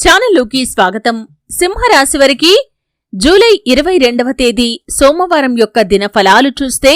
ఛానల్లోకి స్వాగతం. సింహరాశి వారికి జూలై ఇరవై రెండవ తేదీ సోమవారం యొక్క దిన ఫలాలు చూస్తే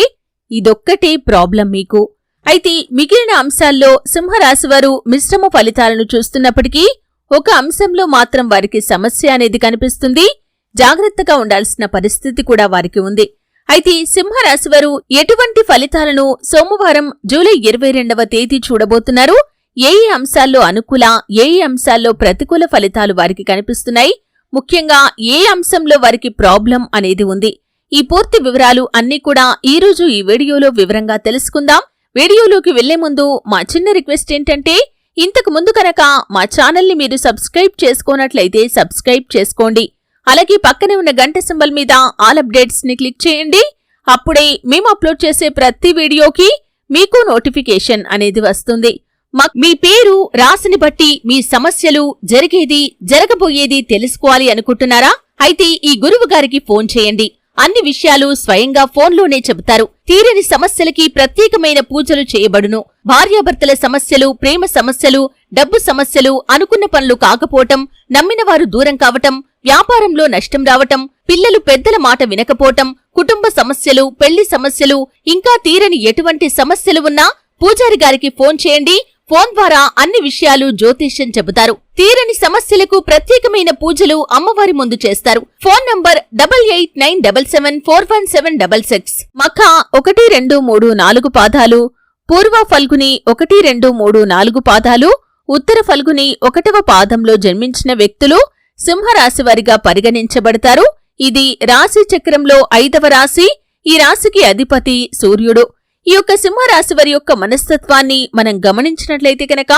ఇదొక్కటే ప్రాబ్లం మీకు. అయితే మిగిలిన అంశాల్లో సింహరాశి వారు మిశ్రమ ఫలితాలను చూస్తున్నప్పటికీ ఒక అంశంలో మాత్రం వారికి సమస్య అనేది కనిపిస్తుంది. జాగ్రత్తగా ఉండాల్సిన పరిస్థితి కూడా వారికి ఉంది. అయితే సింహరాశి వారు ఎటువంటి ఫలితాలను సోమవారం జూలై ఇరవై రెండవ తేదీ చూడబోతున్నారు? ఏ ఏ అంశాల్లో అనుకూల ఏ ఏ అంశాల్లో ప్రతికూల ఫలితాలు వారికి కనిపిస్తున్నాయి? ముఖ్యంగా ఏ అంశంలో వారికి ప్రాబ్లం అనేది ఉంది? ఈ పూర్తి వివరాలు అన్నీ కూడా ఈ రోజు ఈ వీడియోలో వివరంగా తెలుసుకుందాం. వీడియోలోకి వెళ్ళే ముందు మా చిన్న రిక్వెస్ట్ ఏంటంటే ఇంతకు ముందు కనుక మా ఛానల్ని మీరు సబ్స్క్రైబ్ చేసుకోనట్లయితే సబ్స్క్రైబ్ చేసుకోండి. అలాగే పక్కనే ఉన్న గంట సింబల్ మీద ఆల్ అప్డేట్స్ని క్లిక్ చేయండి. అప్పుడే మేము అప్లోడ్ చేసే ప్రతి వీడియోకి మీకు నోటిఫికేషన్ అనేది వస్తుంది. మీ పేరు రాశిని బట్టి మీ సమస్యలు జరిగేది జరగబోయేది తెలుసుకోవాలి అనుకుంటున్నారా? అయితే ఈ గురువు గారికి ఫోన్ చేయండి. అన్ని విషయాలు స్వయంగా ఫోన్లోనే చెబుతారు. తీరని సమస్యలకి ప్రత్యేకమైన పూజలు చేయబడును. భార్యాభర్తల సమస్యలు ప్రేమ సమస్యలు డబ్బు సమస్యలు అనుకున్న పనులు కాకపోవటం నమ్మిన వారు దూరం కావటం వ్యాపారంలో నష్టం రావటం పిల్లలు పెద్దల మాట వినకపోవటం కుటుంబ సమస్యలు పెళ్ళి సమస్యలు ఇంకా తీరని ఎటువంటి సమస్యలు ఉన్నా పూజారి గారికి ఫోన్ చేయండి. ఫోన్ ద్వారా అన్ని విషయాలు జ్యోతిష్యం చెబుతారు. తీరని సమస్యలకు ప్రత్యేకమైన పూజలు అమ్మవారి ముందు చేస్తారు. Phone number double eight nine double seven four one seven double six మఖ ఒకటి రెండు మూడు నాలుగు పాదాలు పూర్వ ఫల్గుని ఒకటి రెండు మూడు నాలుగు పాదాలు ఉత్తర ఫల్గుని ఒకటవ పాదంలో జన్మించిన వ్యక్తులు సింహరాశి వారిగా పరిగణించబడతారు. ఇది రాశి చక్రంలో ఐదవ రాశి. ఈ రాశికి అధిపతి సూర్యుడు. ఈ యొక్క సింహరాశి వారి యొక్క మనస్తత్వాన్ని మనం గమనించినట్లయితే కనుక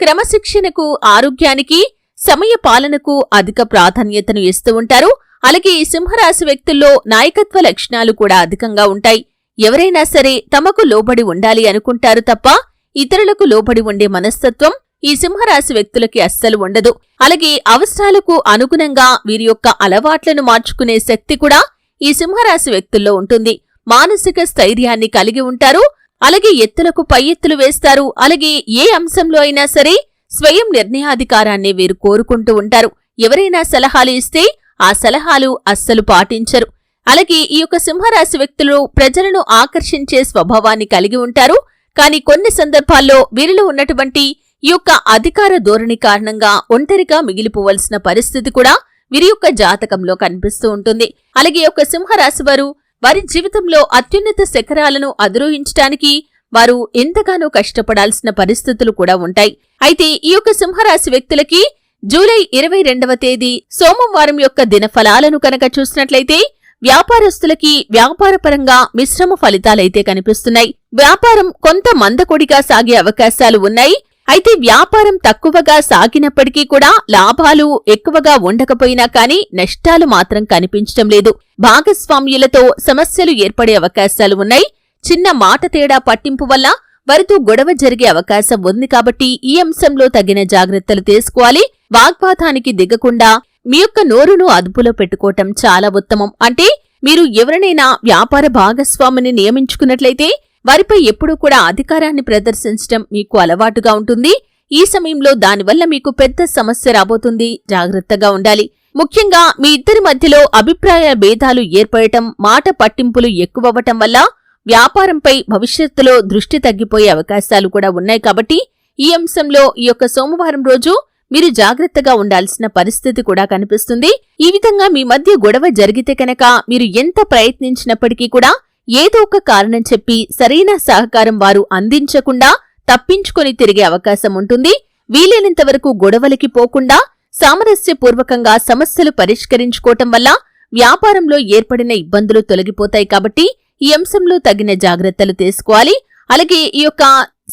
క్రమశిక్షణకు ఆరోగ్యానికి సమయ పాలనకు అధిక ప్రాధాన్యతను ఇస్తూ ఉంటారు. అలాగే ఈ సింహరాశి వ్యక్తుల్లో నాయకత్వ లక్షణాలు కూడా అధికంగా ఉంటాయి. ఎవరైనా సరే తమకు లోబడి ఉండాలి అనుకుంటారు తప్ప ఇతరులకు లోబడి ఉండే మనస్తత్వం ఈ సింహరాశి వ్యక్తులకి అస్సలు ఉండదు. అలాగే అవసరాలకు అనుగుణంగా వీరి యొక్క అలవాట్లను మార్చుకునే శక్తి కూడా ఈ సింహరాశి వ్యక్తుల్లో ఉంటుంది. మానసిక స్థైర్యాన్ని కలిగి ఉంటారు. అలాగే ఎత్తులకు పై ఎత్తులు వేస్తారు. అలాగే ఏ అంశంలో అయినా సరే స్వయం నిర్ణయాధికారాన్ని వీరు కోరుకుంటూ ఉంటారు. ఎవరైనా సలహాలు ఇస్తే ఆ సలహాలు అస్సలు పాటించరు. అలాగే ఈ యొక్క సింహరాశి వ్యక్తులు ప్రజలను ఆకర్షించే స్వభావాన్ని కలిగి ఉంటారు. కానీ కొన్ని సందర్భాల్లో వీరిలో ఉన్నటువంటి ఈ యొక్క అధికార ధోరణి కారణంగా ఒంటరిగా మిగిలిపోవలసిన పరిస్థితి కూడా వీరి యొక్క జాతకంలో కనిపిస్తూ ఉంటుంది. అలాగే యొక్క సింహరాశి వారు వారి జీవితంలో అత్యున్నత శిఖరాలను అధిరోహించటానికి వారు ఎంతగానో కష్టపడాల్సిన పరిస్థితులు కూడా ఉంటాయి. అయితే ఈ యొక్క సింహరాశి వ్యక్తులకి జూలై ఇరవై రెండవ తేదీ సోమవారం యొక్క దినఫలాలను కనుక చూసినట్లయితే వ్యాపారస్తులకి వ్యాపారపరంగా మిశ్రమ ఫలితాలైతే కనిపిస్తున్నాయి. వ్యాపారం కొంత మందకొడిగా సాగే అవకాశాలు ఉన్నాయి. అయితే వ్యాపారం తక్కువగా సాగినప్పటికీ కూడా లాభాలు ఎక్కువగా ఉండకపోయినా కానీ నష్టాలు మాత్రం కనిపించటం లేదు. భాగస్వామ్యులతో సమస్యలు ఏర్పడే అవకాశాలు ఉన్నాయి. చిన్న మాట తేడా పట్టింపు వల్ల వారితో గొడవ జరిగే అవకాశం ఉంది కాబట్టి ఈ అంశంలో తగిన జాగ్రత్తలు తీసుకోవాలి. వాగ్వాదానికి దిగకుండా మీ యొక్క నోరును అదుపులో పెట్టుకోవటం చాలా ఉత్తమం. అంటే మీరు ఎవరినైనా వ్యాపార భాగస్వామిని నియమించుకున్నట్లయితే వారిపై ఎప్పుడూ కూడా అధికారాన్ని ప్రదర్శించడం మీకు అలవాటుగా ఉంటుంది. ఈ సమయంలో దానివల్ల మీకు పెద్ద సమస్య రాబోతుంది. జాగ్రత్తగా ఉండాలి. ముఖ్యంగా మీ ఇద్దరి మధ్యలో అభిప్రాయ భేదాలు ఏర్పడటం మాట పట్టింపులు ఎక్కువవ్వటం వల్ల వ్యాపారంపై భవిష్యత్తులో దృష్టి తగ్గిపోయే అవకాశాలు కూడా ఉన్నాయి కాబట్టి ఈ అంశంలో ఈ యొక్క సోమవారం రోజు మీరు జాగ్రత్తగా ఉండాల్సిన పరిస్థితి కూడా కనిపిస్తుంది. ఈ విధంగా మీ మధ్య గొడవ జరిగితే కనుక మీరు ఎంత ప్రయత్నించినప్పటికీ కూడా ఏదో ఒక కారణం చెప్పి సరైన సహకారం వారు అందించకుండా తప్పించుకొని తిరిగే అవకాశం ఉంటుంది. వీలైనంత వరకు గొడవలకి పోకుండా సామరస్యపూర్వకంగా సమస్యలు పరిష్కరించుకోవటం వల్ల వ్యాపారంలో ఏర్పడిన ఇబ్బందులు తొలగిపోతాయి కాబట్టి ఈ అంశంలో తగిన జాగ్రత్తలు తీసుకోవాలి. అలాగే ఈ యొక్క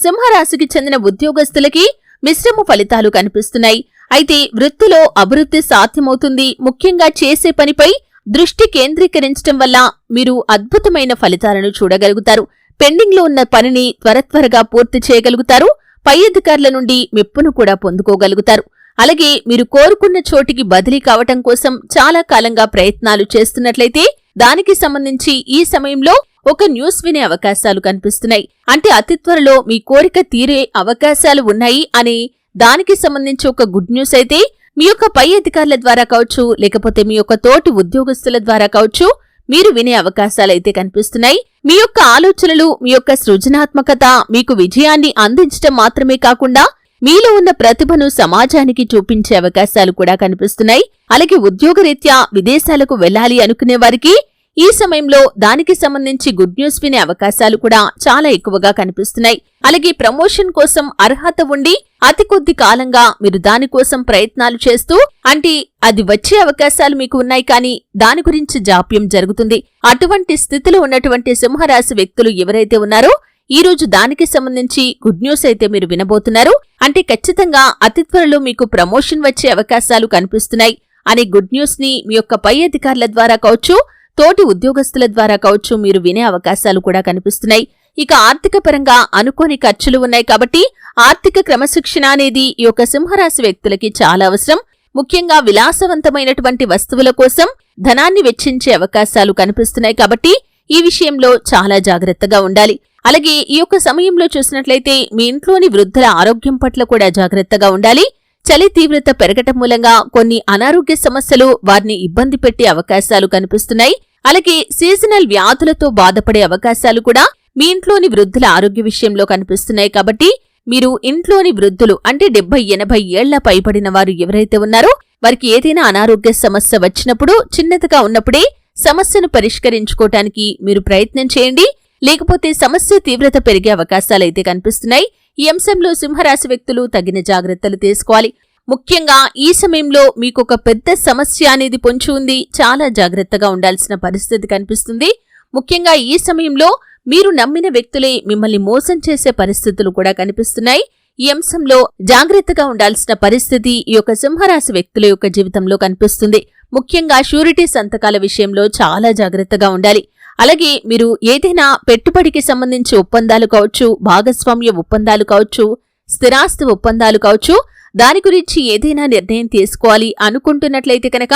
సింహరాశికి చెందిన ఉద్యోగస్తులకి మిశ్రమ ఫలితాలు కనిపిస్తున్నాయి. అయితే వృత్తిలో అభివృద్ధి సాధ్యమవుతుంది. ముఖ్యంగా చేసే పనిపై దృష్టి కేంద్రీకరించడం వల్ల మీరు అద్భుతమైన ఫలితాలను చూడగలుగుతారు. పెండింగ్లో ఉన్న పనిని త్వర త్వరగా పూర్తి చేయగలుగుతారు. పై అధికారుల నుండి మెప్పును కూడా పొందుకోగలుగుతారు. అలాగే మీరు కోరుకున్న చోటికి బదిలీ కావటం కోసం చాలా కాలంగా ప్రయత్నాలు చేస్తున్నట్లయితే దానికి సంబంధించి ఈ సమయంలో ఒక న్యూస్ వినే అవకాశాలు కనిపిస్తున్నాయి. అంటే అతి త్వరలో మీ కోరిక తీరే అవకాశాలు ఉన్నాయి అనే దానికి సంబంధించి ఒక గుడ్ న్యూస్ అయితే మీ యొక్క పై అధికారుల ద్వారా కావచ్చు లేకపోతే మీ యొక్క తోటి ఉద్యోగస్తుల ద్వారా కావచ్చు మీరు వినే అవకాశాలైతే కనిపిస్తున్నాయి. మీ యొక్క ఆలోచనలు మీ యొక్క సృజనాత్మకత మీకు విజయాన్ని అందించడం మాత్రమే కాకుండా మీలో ఉన్న ప్రతిభను సమాజానికి చూపించే అవకాశాలు కూడా కనిపిస్తున్నాయి. అలాగే ఉద్యోగరీత్యా విదేశాలకు వెళ్ళాలి అనుకునే వారికి ఈ సమయంలో దానికి సంబంధించి గుడ్ న్యూస్ వినే అవకాశాలు కూడా చాలా ఎక్కువగా కనిపిస్తున్నాయి. అలాగే ప్రమోషన్ కోసం అర్హత ఉండి అతి కొద్ది కాలంగా మీరు దానికోసం ప్రయత్నాలు చేస్తూ అంటే అది వచ్చే అవకాశాలు మీకు ఉన్నాయి కానీ దాని గురించి జాప్యం జరుగుతుంది. అటువంటి స్థితిలో ఉన్నటువంటి సింహరాశి వ్యక్తులు ఎవరైతే ఉన్నారో ఈ రోజు దానికి సంబంధించి గుడ్ న్యూస్ అయితే మీరు వినబోతున్నారు. అంటే ఖచ్చితంగా అతి త్వరలో మీకు ప్రమోషన్ వచ్చే అవకాశాలు కనిపిస్తున్నాయి. అనే గుడ్ న్యూస్ని మీ యొక్క పై అధికారుల ద్వారా కావచ్చు తోటి ఉద్యోగస్తుల ద్వారా కావచ్చు మీరు వినే అవకాశాలు కూడా కనిపిస్తున్నాయి. ఇక ఆర్థిక పరంగా అనుకోని ఖర్చులు ఉన్నాయి కాబట్టి ఆర్థిక క్రమశిక్షణ అనేది ఈ యొక్క సింహరాశి వ్యక్తులకి చాలా అవసరం. ముఖ్యంగా విలాసవంతమైనటువంటి వస్తువుల కోసం ధనాన్ని వెచ్చించే అవకాశాలు కనిపిస్తున్నాయి కాబట్టి ఈ విషయంలో చాలా జాగ్రత్తగా ఉండాలి. అలాగే ఈ యొక్క సమయంలో చూసినట్లయితే మీ ఇంట్లోని వృద్ధుల ఆరోగ్యం పట్ల కూడా జాగ్రత్తగా ఉండాలి. చలి తీవ్రత పెరగటం మూలంగా కొన్ని అనారోగ్య సమస్యలు వారిని ఇబ్బంది పెట్టే అవకాశాలు కనిపిస్తున్నాయి. అలాగే సీజనల్ వ్యాధులతో బాధపడే అవకాశాలు కూడా మీ ఇంట్లోని వృద్ధుల ఆరోగ్య విషయంలో కనిపిస్తున్నాయి. కాబట్టి మీరు ఇంట్లోని వృద్ధులు అంటే డెబ్బై ఎనభై ఏళ్ళ పైబడిన వారు ఎవరైతే ఉన్నారో వారికి ఏదైనా అనారోగ్య సమస్య వచ్చినప్పుడు చిన్నదిగా ఉన్నప్పుడే సమస్యను పరిష్కరించుకోవటానికి మీరు ప్రయత్నం చేయండి. లేకపోతే సమస్య తీవ్రత పెరిగే అవకాశాలైతే కనిపిస్తున్నాయి. ఈ అంశంలో సింహరాశి వ్యక్తులు తగిన జాగ్రత్తలు తీసుకోవాలి. ముఖ్యంగా ఈ సమయంలో మీకు ఒక పెద్ద సమస్య అనేది పొంచి ఉంది. చాలా జాగ్రత్తగా ఉండాల్సిన పరిస్థితి కనిపిస్తుంది. ముఖ్యంగా ఈ సమయంలో మీరు నమ్మిన వ్యక్తులే మిమ్మల్ని మోసం చేసే పరిస్థితులు కూడా కనిపిస్తున్నాయి. ఈ అంశంలో జాగ్రత్తగా ఉండాల్సిన పరిస్థితి ఈ యొక్క సింహరాశి వ్యక్తుల యొక్క జీవితంలో కనిపిస్తుంది. ముఖ్యంగా షూరిటీ సంతకాల విషయంలో చాలా జాగ్రత్తగా ఉండాలి. అలాగే మీరు ఏదైనా పెట్టుబడికి సంబంధించి ఒప్పందాలు కావచ్చు భాగస్వామ్య ఒప్పందాలు కావచ్చు స్థిరాస్తి ఒప్పందాలు కావచ్చు దాని గురించి ఏదైనా నిర్ణయం తీసుకోవాలి అనుకుంటున్నట్లయితే కనుక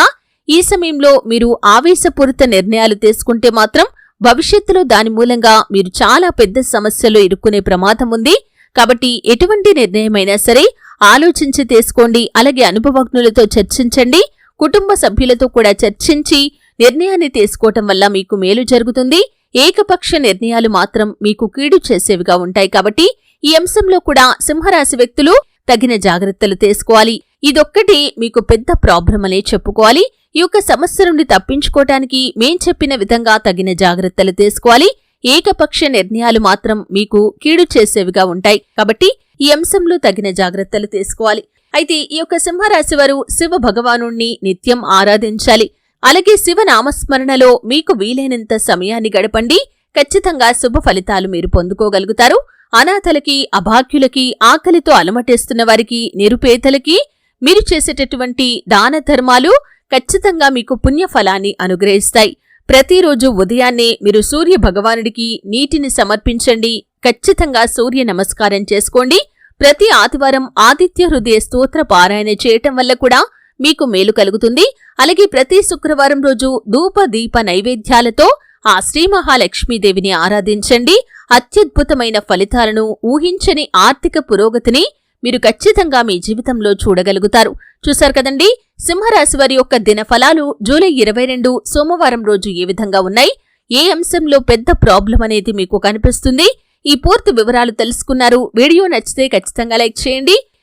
ఈ సమయంలో మీరు ఆవేశపూరిత నిర్ణయాలు తీసుకుంటే మాత్రం భవిష్యత్తులో దాని మూలంగా మీరు చాలా పెద్ద సమస్యలో ఇరుక్కునే ప్రమాదం ఉంది. కాబట్టి ఎటువంటి నిర్ణయమైనా సరే ఆలోచించి తీసుకోండి. అలాగే అనుభవజ్ఞులతో చర్చించండి. కుటుంబ సభ్యులతో కూడా చర్చించి నిర్ణయాన్ని తీసుకోవటం వల్ల మీకు మేలు జరుగుతుంది. ఏకపక్ష నిర్ణయాలు మాత్రం మీకు కీడు చేసేవిగా ఉంటాయి కాబట్టి ఈ అంశంలో కూడా సింహరాశి వ్యక్తులు తగిన జాగ్రత్తలు తీసుకోవాలి. ఇదొక్కటి మీకు పెద్ద ప్రాబ్లం అనే చెప్పుకోవాలి. ఈ యొక్క సమస్య నుండి తప్పించుకోవటానికి మేం చెప్పిన విధంగా తగిన జాగ్రత్తలు తీసుకోవాలి. ఏకపక్ష నిర్ణయాలు మాత్రం మీకు కీడు చేసేవిగా ఉంటాయి కాబట్టి ఈ అంశంలో తగిన జాగ్రత్తలు తీసుకోవాలి. అయితే ఈ యొక్క సింహరాశి వారు శివ భగవాను నిత్యం ఆరాధించాలి. అలాగే శివ నామస్మరణలో మీకు వీలైనంత సమయాన్ని గడపండి. ఖచ్చితంగా శుభ ఫలితాలు మీరు పొందుకోగలుగుతారు. అనాథలకి అభాగ్యులకి ఆకలితో అలమటేస్తున్న వారికి నిరుపేదలకి మీరు చేసేటటువంటి దాన ధర్మాలు ఖచ్చితంగా మీకు పుణ్యఫలాన్ని అనుగ్రహిస్తాయి. ప్రతిరోజు ఉదయాన్నే మీరు సూర్య భగవానుడికి నీటిని సమర్పించండి. ఖచ్చితంగా సూర్య నమస్కారం చేసుకోండి. ప్రతి ఆదివారం ఆదిత్య హృదయ స్తోత్ర పారాయణ చేయటం వల్ల కూడా మీకు మేలు కలుగుతుంది. అలాగే ప్రతి శుక్రవారం రోజు ధూప దీప నైవేద్యాలతో ఆ శ్రీ మహాలక్ష్మీదేవిని ఆరాధించండి. అత్యద్భుతమైన ఫలితాలను ఊహించని ఆర్థిక పురోగతిని మీరు ఖచ్చితంగా మీ జీవితంలో చూడగలుగుతారు. చూశారు కదండి? సింహరాశి వారి యొక్క దిన ఫలాలు జూలై ఇరవై రెండు సోమవారం రోజు ఏ విధంగా ఉన్నాయి? ఏ అంశంలో పెద్ద ప్రాబ్లం అనేది మీకు కనిపిస్తుంది? ఈ పూర్తి వివరాలు తెలుసుకున్నారు. వీడియో నచ్చితే ఖచ్చితంగా లైక్ చేయండి.